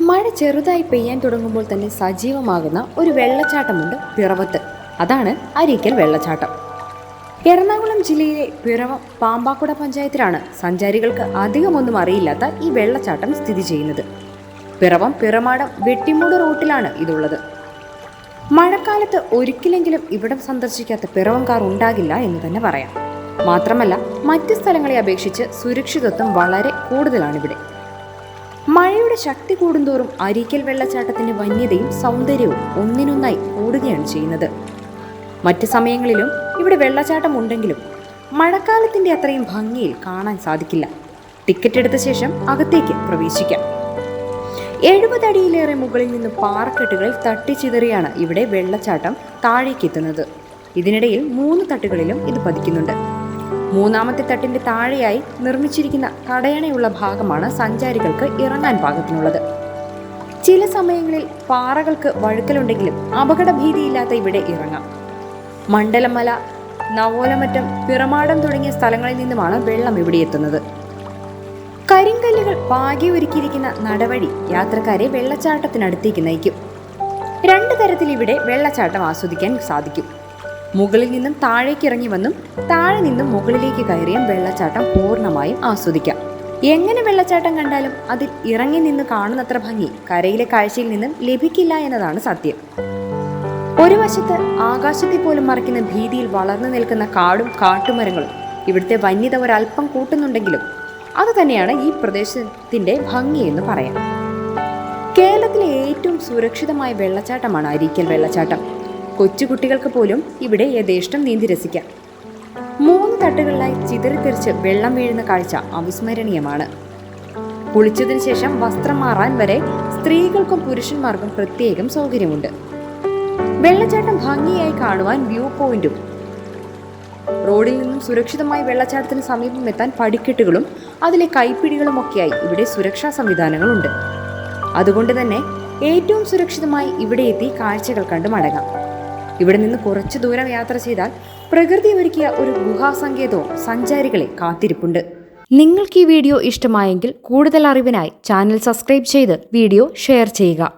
മഴ ചെറുതായി പെയ്യാൻ തുടങ്ങുമ്പോൾ തന്നെ സജീവമാകുന്ന ഒരു വെള്ളച്ചാട്ടമുണ്ട് പിറവത്ത്. അതാണ് അരീക്കൽ വെള്ളച്ചാട്ടം. എറണാകുളം ജില്ലയിലെ പിറവം പാമ്പാക്കുട പഞ്ചായത്തിലാണ് സഞ്ചാരികൾക്ക് അധികമൊന്നും അറിയില്ലാത്ത ഈ വെള്ളച്ചാട്ടം സ്ഥിതി ചെയ്യുന്നത്. പിറവം പിറമാടം വെട്ടിമൂട് റൂട്ടിലാണ് ഇതുള്ളത്. മഴക്കാലത്ത് ഒരിക്കലെങ്കിലും ഇവിടം സന്ദർശിക്കാത്ത പിറവംകാർ ഉണ്ടാകില്ല എന്ന് തന്നെ പറയാം. മാത്രമല്ല മറ്റ് സ്ഥലങ്ങളെ അപേക്ഷിച്ച് സുരക്ഷിതത്വം വളരെ കൂടുതലാണിവിടെ മഴയുടെ ശക്തി കൂടുന്തോറും അരീക്കൽ വെള്ളച്ചാട്ടത്തിന്റെ വന്യതയും സൗന്ദര്യവും ഒന്നിനൊന്നായി കൂടുകയാണ് ചെയ്യുന്നത്. മറ്റു സമയങ്ങളിലും ഇവിടെ വെള്ളച്ചാട്ടം ഉണ്ടെങ്കിലും മഴക്കാലത്തിന്റെ അത്രയും ഭംഗിയിൽ കാണാൻ സാധിക്കില്ല. ടിക്കറ്റ് എടുത്ത ശേഷം അകത്തേക്ക് പ്രവേശിക്കാം. എഴുപത് അടിയിലേറെ മുകളിൽ നിന്ന് പാറക്കെട്ടുകളിൽ തട്ടിച്ചിതറിയാണ് ഇവിടെ വെള്ളച്ചാട്ടം താഴേക്ക് എത്തുന്നത് ഇതിനിടയിൽ മൂന്ന് തട്ടുകളിലും ഇത് പതിക്കുന്നുണ്ട്. മൂന്നാമത്തെ തട്ടിന്റെ താഴെയായി നിർമ്മിച്ചിരിക്കുന്ന തടയണയുള്ള ഭാഗമാണ് സഞ്ചാരികൾക്ക് ഇറങ്ങാൻ പാകത്തിനുള്ളത്. ചില സമയങ്ങളിൽ പാറകൾക്ക് വഴുക്കലുണ്ടെങ്കിലും അപകടഭീതിയില്ലാത്ത ഇവിടെ ഇറങ്ങാം. മണ്ഡലമല നവോലമറ്റം പിറമാടം തുടങ്ങിയ സ്ഥലങ്ങളിൽ നിന്നുമാണ് വെള്ളം ഇവിടെ എത്തുന്നത്. കരിങ്കല്ലുകൾ പാകി ഒരുക്കിയിരിക്കുന്ന നടവഴി യാത്രക്കാരെ വെള്ളച്ചാട്ടത്തിനടുത്തേക്ക് നയിക്കും. രണ്ട് തരത്തിൽ ഇവിടെ വെള്ളച്ചാട്ടം ആസ്വദിക്കാൻ സാധിക്കും. മുകളിൽ നിന്നും താഴേക്ക് ഇറങ്ങി വന്നും താഴെ നിന്നും മുകളിലേക്ക് കയറിയും വെള്ളച്ചാട്ടം പൂർണമായും ആസ്വദിക്കാം. എങ്ങനെ വെള്ളച്ചാട്ടം കണ്ടാലും അതിൽ ഇറങ്ങി നിന്ന് കാണുന്നത്ര ഭംഗി കരയിലെ കാഴ്ചയിൽ നിന്നും ലഭിക്കില്ല എന്നതാണ് സത്യം. ഒരു വശത്ത് ആകാശത്തെ പോലും മറിക്കുന്ന ഭീതിയിൽ വളർന്നു നിൽക്കുന്ന കാടും കാട്ടുമരങ്ങളും ഇവിടുത്തെ വന്യത ഒരല്പം കൂട്ടുന്നുണ്ടെങ്കിലും അത് തന്നെയാണ് ഈ പ്രദേശത്തിന്റെ ഭംഗി എന്ന് പറയാം. കേരളത്തിലെ ഏറ്റവും സുരക്ഷിതമായ വെള്ളച്ചാട്ടമാണ് അരീക്കൽ വെള്ളച്ചാട്ടം. കൊച്ചുകുട്ടികൾക്ക് പോലും ഇവിടെ യഥേഷ്ടം നീന്തി രസിക്കാം. മൂന്ന് തട്ടുകളിലായി ചിതറിത്തെറിച്ച് വെള്ളം വീഴുന്ന കാഴ്ച അവിസ്മരണീയമാണ്. കുളിച്ചതിന് ശേഷം വസ്ത്രം മാറാൻ വരെ സ്ത്രീകൾക്കും പുരുഷന്മാർക്കും പ്രത്യേകം സൗകര്യമുണ്ട്. വെള്ളച്ചാട്ടം ഭംഗിയായി കാണുവാൻ വ്യൂ പോയിന്റും. റോഡിൽ നിന്നും സുരക്ഷിതമായി വെള്ളച്ചാട്ടത്തിന് സമീപം എത്താൻ പടിക്കെട്ടുകളും അതിലെ കൈപ്പിടികളും ഒക്കെയായി ഇവിടെ സുരക്ഷാ സംവിധാനങ്ങളുണ്ട്. അതുകൊണ്ട് തന്നെ ഏറ്റവും സുരക്ഷിതമായി ഇവിടെ എത്തി കാഴ്ചകൾ കണ്ട് മടങ്ങാം. ഇവിടെ നിന്ന് കുറച്ചു ദൂരം യാത്ര ചെയ്താൽ പ്രകൃതി ഒരുക്കിയ ഒരു ഗുഹാസങ്കേതവും സഞ്ചാരികളെ കാത്തിരിപ്പുണ്ട്. നിങ്ങൾക്ക് ഈ വീഡിയോ ഇഷ്ടമായെങ്കിൽ കൂടുതൽ അറിവിനായി ചാനൽ സബ്സ്ക്രൈബ് ചെയ്ത് വീഡിയോ ഷെയർ ചെയ്യുക.